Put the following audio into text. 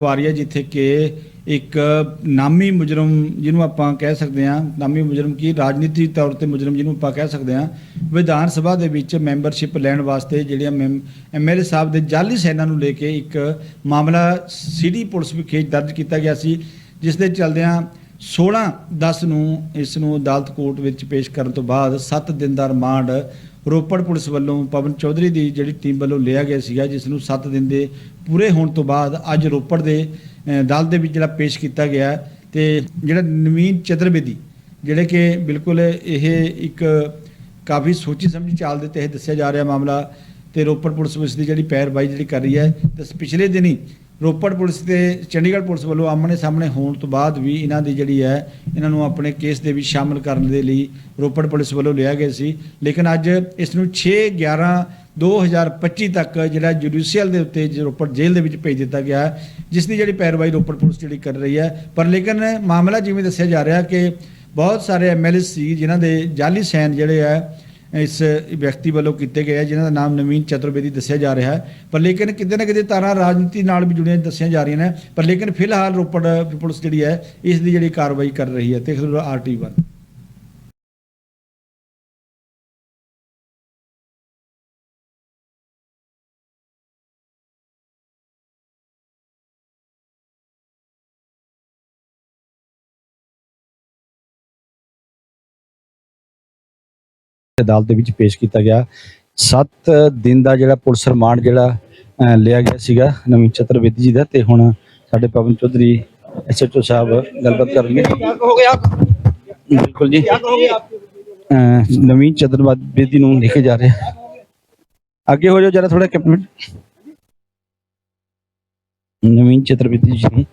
ਵਾਰੀਆ ਜਿੱਥੇ ਕਿ ਇੱਕ ਨਾਮੀ ਮੁਜਰਮ ਜਿਹਨੂੰ ਆਪਾਂ ਕਹਿ ਸਕਦੇ ਹਾਂ, ਨਾਮੀ ਮੁਜਰਮ ਕੀ ਰਾਜਨੀਤੀ ਤੌਰ ਤੇ ਮੁਜਰਮ ਜਿਹਨੂੰ ਆਪਾਂ ਕਹਿ ਸਕਦੇ ਹਾਂ, ਵਿਧਾਨ ਸਭਾ ਦੇ ਵਿੱਚ ਮੈਂਬਰਸ਼ਿਪ ਲੈਣ ਵਾਸਤੇ ਜਿਹੜੀਆਂ ਐਮਐਲਏ ਸਾਹਿਬ ਦੇ ਜਾਲੀ ਸੈਨਾ ਨੂੰ ਲੈ ਕੇ ਇੱਕ ਮਾਮਲਾ ਸਿਟੀ ਪੁਲਿਸ ਵਿਖੇ ਦਰਜ ਕੀਤਾ ਗਿਆ ਸੀ, ਜਿਸ ਦੇ ਚਲਦਿਆਂ 16 10 ਨੂੰ ਇਸ ਨੂੰ ਅਦਾਲਤ ਕੋਰਟ ਵਿੱਚ ਪੇਸ਼ ਕਰਨ ਤੋਂ ਬਾਅਦ 7 ਦਿਨ ਦਾ ਰਿਮਾਂਡ ਰੋਪੜ ਪੁਲਿਸ ਵੱਲੋਂ ਪਵਨ ਚੌਧਰੀ ਦੀ ਜਿਹੜੀ ਟੀਮ ਵੱਲੋਂ ਲਿਆ ਗਿਆ ਸੀਗਾ, ਜਿਸ ਨੂੰ 7 ਦਿਨ ਦੇ ਪੂਰੇ ਹੋਣ ਤੋਂ ਬਾਅਦ ਅੱਜ ਰੋਪੜ ਦੇ ਅਦਾਲਤ ਦੇ ਵਿੱਚ ਜਿਹੜਾ ਪੇਸ਼ ਕੀਤਾ ਗਿਆ ਹੈ ਤੇ ਜਿਹੜਾ ਨਵੀਨ ਚਤੁਰਵੇਦੀ ਜਿਹੜੇ ਕਿ ਬਿਲਕੁਲ ਇਹ ਇੱਕ ਕਾਫੀ ਸੋਚੀ ਸਮਝੀ ਚਾਲ ਦੇ ਤਹਿਤ ਦੱਸਿਆ ਜਾ ਰਿਹਾ ਮਾਮਲਾ ਤੇ ਰੋਪੜ ਪੁਲਿਸ ਇਸ ਦੀ ਜਿਹੜੀ ਪੈਰਵਾਈ ਜਿਹੜੀ ਕਰ ਰਹੀ ਹੈ, ਤੇ ਪਿਛਲੇ ਦਿਨੀ ਰੋਪੜ ਪੁਲਿਸ ਤੇ, ਚੰਡੀਗੜ੍ਹ ਪੁਲਿਸ ਵੱਲੋਂ ਆਮਣੇ ਸਾਹਮਣੇ ਹੋਣ ਤੋਂ ਬਾਅਦ ਵੀ ਇਹਨਾਂ ਦੀ ਜਿਹੜੀ ਹੈ, ਇਹਨਾਂ ਨੂੰ ਆਪਣੇ ਕੇਸ ਦੇ ਵਿੱਚ ਸ਼ਾਮਲ ਕਰਨ ਦੇ ਲਈ ਰੋਪੜ ਪੁਲਿਸ ਵੱਲੋਂ ਲਿਆ ਗਿਆ ਸੀ। ਲੇਕਿਨ ਅੱਜ ਇਸ ਨੂੰ 6 11 2025 ਤੱਕ ਜਿਹੜਾ ਜੁਡੀਸ਼ੀਅਲ ਦੇ ਉੱਤੇ ਰੋਪੜ ਜੇਲ੍ਹ ਦੇ ਵਿੱਚ ਭੇਜ ਦਿੱਤਾ ਗਿਆ ਜਿਸ ਦੀ ਜਿਹੜੀ ਪੈਰਵਾਈ ਰੋਪੜ ਪੁਲਿਸ ਜਿਹੜੀ ਕਰ ਰਹੀ ਹੈ। ਪਰ ਲੇਕਿਨ ਮਾਮਲਾ ਜਿਵੇਂ ਦੱਸਿਆ ਜਾ ਰਿਹਾ ਕਿ ਬਹੁਤ ਸਾਰੇ ਐਮਐਲਏ ਸੀ, ਜਿਨ੍ਹਾਂ ਦੇ ਜਾਲੀ ਸੈਨ ਜਿਹੜੇ ਆ ਇਸ ਵਿਅਕਤੀ ਵੱਲੋਂ ਕੀਤੇ ਗਏ ਆ, ਜਿਨ੍ਹਾਂ ਦਾ ਨਾਮ ਨਵੀਨ ਚਤੁਰਵੇਦੀ ਦੱਸਿਆ ਜਾ ਰਿਹਾ ਹੈ। ਪਰ ਲੇਕਿਨ ਕਿਤੇ ਨਾ ਕਿਤੇ ਤਾਰਾਂ ਰਾਜਨੀਤੀ ਨਾਲ ਵੀ ਜੁੜੀਆਂ ਦੱਸੀਆਂ ਜਾ ਰਹੀਆਂ ਨੇ। ਪਰ ਲੇਕਿਨ ਫਿਲਹਾਲ ਰੋਪੜ ਪੁਲਿਸ ਜਿਹੜੀ ਹੈ, ਇਸ ਦੀ ਜਿਹੜੀ ਕਾਰਵਾਈ ਕਰ ਰਹੀ ਹੈ ਤੇ ਆਰਟੀ1 ਅਦਾਲਤ ਦੇ ਵਿੱਚ ਪੇਸ਼ ਕੀਤਾ ਗਿਆ। 7 ਦਿਨ ਦਾ ਜਿਹੜਾ ਪੁਲਿਸ ਰਿਮਾਂਡ ਜਿਹੜਾ ਲਿਆ ਗਿਆ ਸੀਗਾ ਨਵੀਂ ਚਤਰਵੇਦੀ ਜੀ ਦਾ ਤੇ ਹੁਣ ਸਾਡੇ ਪਵਨ ਚੌਧਰੀ ਐਸਐਚਓ ਸਾਹਿਬ ਗੱਲਬਾਤ ਕਰਨਗੇ। ਹੋ ਗਿਆ ਬਿਲਕੁਲ ਜੀ। ਨਵੀਂ ਚਤਰਵੇਦੀ ਨੂੰ ਲਿਖੇ ਜਾ ਰਿਹਾ ਅੱਗੇ ਹੋ ਜਾਓ ਜਰਾ ਥੋੜਾ ਕੈਪਟਨ ਨਵੀਂ ਚਤਰਵੇਦੀ ਜੀ।